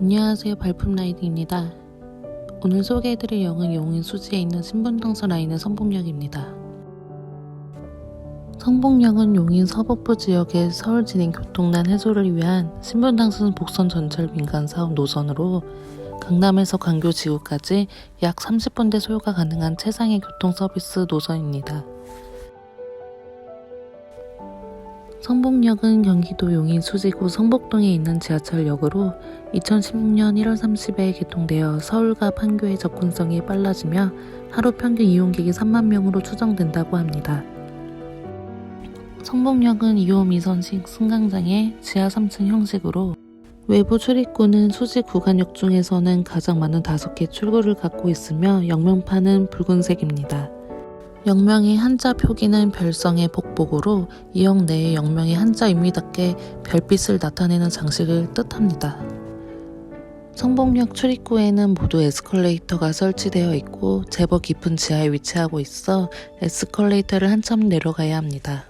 안녕하세요. 발품 라이드입니다. 오늘 소개해드릴 역은 용인 수지에 있는 신분당선 라인의 성북역입니다. 성북역은 용인 서북부 지역의 서울 진행 교통난 해소를 위한 신분당선 복선 전철 민간 사업 노선으로 강남에서 광교 지구까지 약 30분대 소요가 가능한 최상의 교통 서비스 노선입니다. 성북역은 경기도 용인 수지구 성북동에 있는 지하철역으로 2016년 1월 30일에 개통되어 서울과 판교의 접근성이 빨라지며 하루 평균 이용객이 3만 명으로 추정된다고 합니다. 성북역은 2호 미선식 승강장의 지하 3층 형식으로 외부 출입구는 수지 구간역 중에서는 가장 많은 5개 출구를 갖고 있으며 역명판은 붉은색입니다. 역명의 한자 표기는 별성의 복복으로 이역 내에 역명의 한자 의미답게 별빛을 나타내는 장식을 뜻합니다. 성북역 출입구에는 모두 에스컬레이터가 설치되어 있고 제법 깊은 지하에 위치하고 있어 에스컬레이터를 한참 내려가야 합니다.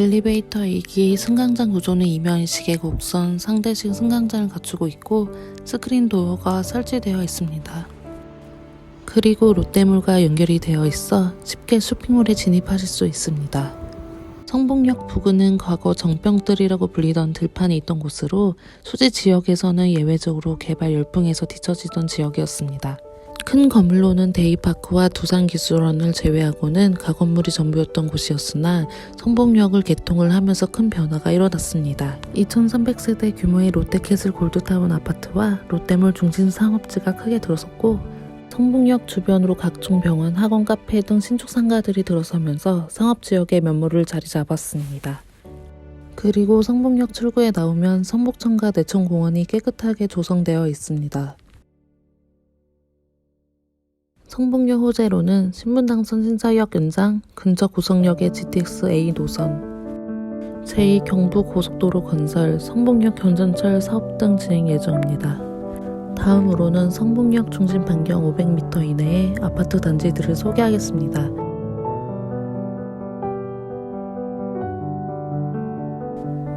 엘리베이터 2기 승강장 구조는 이면식의 곡선 상대식 승강장을 갖추고 있고 스크린 도어가 설치되어 있습니다. 그리고 롯데몰과 연결이 되어 있어 쉽게 쇼핑몰에 진입하실 수 있습니다. 성북역 부근은 과거 정병들이라고 불리던 들판이 있던 곳으로 수지 지역에서는 예외적으로 개발 열풍에서 뒤처지던 지역이었습니다. 큰 건물로는 데이파크와 두산기술원을 제외하고는 가건물이 전부였던 곳이었으나 성북역을 개통을 하면서 큰 변화가 일어났습니다. 2300세대 규모의 롯데캐슬 골드타운 아파트와 롯데몰 중심 상업지가 크게 들어섰고 성북역 주변으로 각종 병원, 학원, 카페 등 신축 상가들이 들어서면서 상업 지역의 면모를 자리 잡았습니다. 그리고 성북역 출구에 나오면 성북천과 내천공원이 깨끗하게 조성되어 있습니다. 성북역 호재로는 신분당 선 신사역 연장, 근저 구성역의 GTX A 노선, 제2 경부고속도로 건설, 성북역 견전철 사업 등 진행 예정입니다. 다음으로는 성북역 중심 반경 500m 이내의 아파트 단지들을 소개하겠습니다.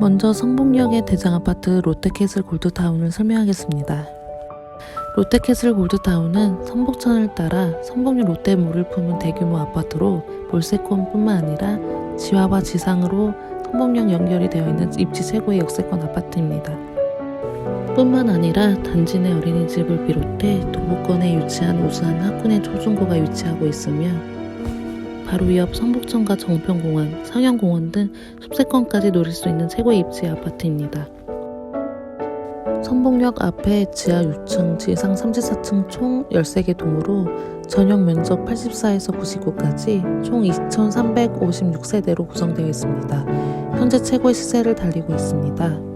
먼저 성북역의 대장 아파트 롯데캐슬 골드타운을 설명하겠습니다. 롯데캐슬 골드타운은 성북천을 따라 성북역 롯데몰을 품은 대규모 아파트로 몰세권뿐만 아니라 지하와 지상으로 성북역 연결이 되어 있는 입지 최고의 역세권 아파트입니다. 뿐만 아니라 단지 내 어린이집을 비롯해 도보권에 위치한 우수한 학군의 초중고가 위치하고 있으며 바로 옆 성북천과 정평공원, 상영공원 등 숲세권까지 노릴 수 있는 최고의 입지의 아파트입니다. 성북역 앞에 지하 6층, 지상 34층 총 13개 동으로 전용 면적 84에서 99까지 총 2,356세대로 구성되어 있습니다. 현재 최고의 시세를 달리고 있습니다.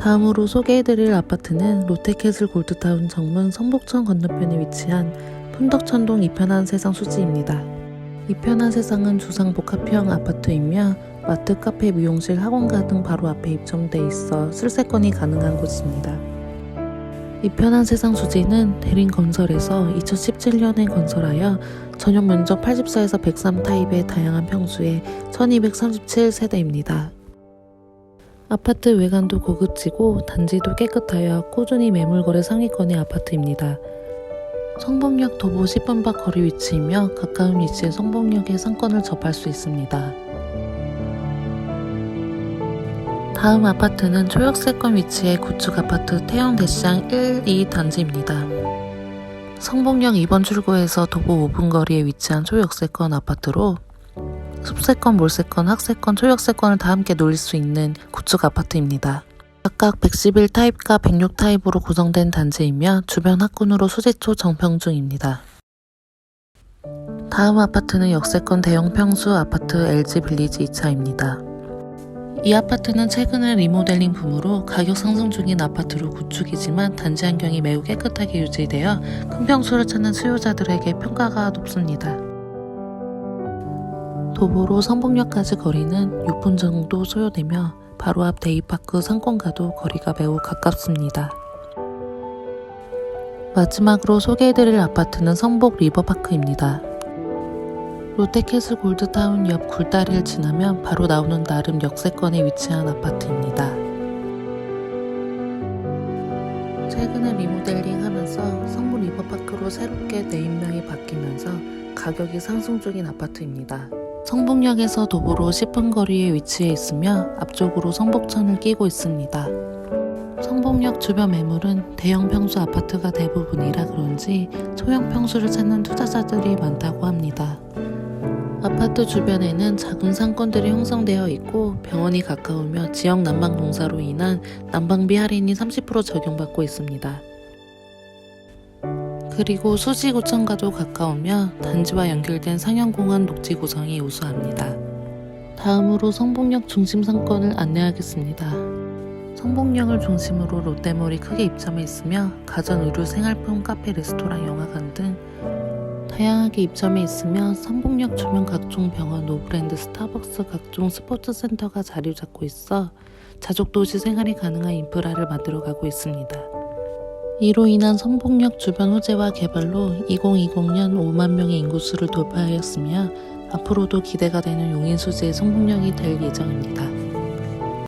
다음으로 소개해드릴 아파트는 롯데캐슬 골드타운 정문 성북천 건너편에 위치한 풍덕천동 이편한 세상 수지입니다. 이편한 세상은 주상 복 합형 아파트이며 마트, 카페, 미용실, 학원가 등 바로 앞에 입점돼 있어 슬세권이 가능한 곳입니다. 이편한 세상 수지는 대림건설에서 2017년에 건설하여 전용 면적 84에서 103 타입의 다양한 평수의 1237세대입니다. 아파트 외관도 고급지고 단지도 깨끗하여 꾸준히 매물거래 상위권의 아파트입니다. 성북역 도보 10분 밖 거리 위치이며 가까운 위치에 성북역의 상권을 접할 수 있습니다. 다음 아파트는 초역세권 위치의 구축 아파트 태영 대시장 1, 2 단지입니다. 성북역 2번 출구에서 도보 5분 거리에 위치한 초역세권 아파트로 숲세권, 몰세권, 학세권, 초역세권을 다 함께 놀릴 수 있는 구축 아파트입니다. 각각 111 타입과 106 타입으로 구성된 단지이며 주변 학군으로 수지초 정평 중입니다. 다음 아파트는 역세권 대형 평수 아파트 LG 빌리지 2차입니다. 이 아파트는 최근에 리모델링 붐으로 가격 상승 중인 아파트로 구축이지만 단지 환경이 매우 깨끗하게 유지되어 큰 평수를 찾는 수요자들에게 평가가 높습니다. 도보로 성북역까지 거리는 6분 정도 소요되며 바로 앞 데이파크 상권과도 거리가 매우 가깝습니다. 마지막으로 소개해드릴 아파트는 성북 리버파크입니다. 롯데캐슬 골드타운 옆 굴다리를 지나면 바로 나오는 나름 역세권에 위치한 아파트입니다. 최근에 리모델링 하면서 성문 리버파크로 새롭게 네임명이 바뀌면서 가격이 상승 중인 아파트입니다. 성북역에서 도보로 10분 거리에 위치해 있으며 앞쪽으로 성북천을 끼고 있습니다. 성북역 주변 매물은 대형 평수 아파트가 대부분이라 그런지 소형 평수를 찾는 투자자들이 많다고 합니다. 아파트 주변에는 작은 상권들이 형성되어 있고 병원이 가까우며 지역 난방 공사로 인한 난방비 할인이 30% 적용받고 있습니다. 그리고 수지구청과도 가까우며 단지와 연결된 상영공원 녹지 구성이 우수합니다. 다음으로 성북역 중심 상권을 안내하겠습니다. 성북역을 중심으로 롯데몰이 크게 입점해 있으며 가전, 의류, 생활품, 카페, 레스토랑, 영화관 등 다양하게 입점해 있으며 성북역 주변 각종 병원, 노브랜드, 스타벅스, 각종 스포츠 센터가 자리 잡고 있어 자족 도시 생활이 가능한 인프라를 만들어 가고 있습니다. 이로 인한 성북역 주변 호재와 개발로 2020년 5만 명의 인구수를 돌파하였으며 앞으로도 기대가 되는 용인 수지의 성북역이 될 예정입니다.